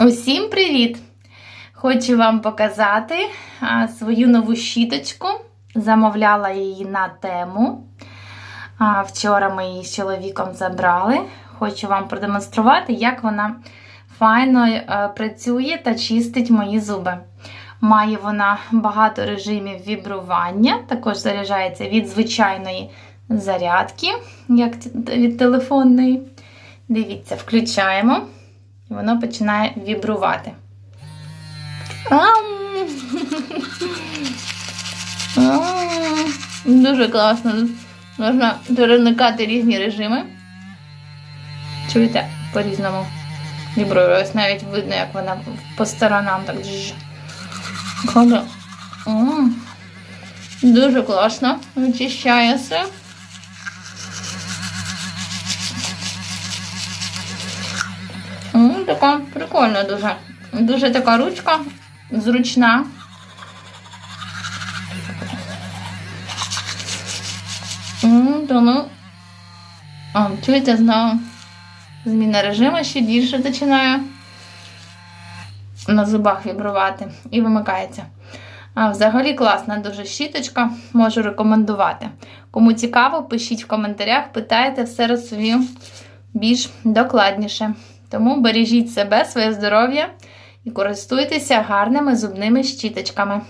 Усім привіт! Хочу вам показати свою нову щіточку. Замовляла її на тему. Вчора ми її з чоловіком забрали. Хочу вам продемонструвати, як вона файно е, працює та чистить мої зуби. Має вона багато режимів вібрування, також заряджається від звичайної зарядки, як від телефонної. Дивіться, включаємо. І воно починає вібрувати. Дуже класно. Можна переникати різні режими. Чуєте, по-різному вібрує. Ось навіть видно, як вона по сторонам так ходить. Дуже класно. Вичищає все. Така прикольна дуже. Дуже така ручка, зручна. Тому. О, чуєте, знову зміна режиму ще більше починає на зубах вібрувати і вимикається. А взагалі класна дуже щіточка, можу рекомендувати. Кому цікаво, пишіть в коментарях, питайте, все розповім більш докладніше. Тому бережіть себе, своє здоров'я і користуйтеся гарними зубними щіточками.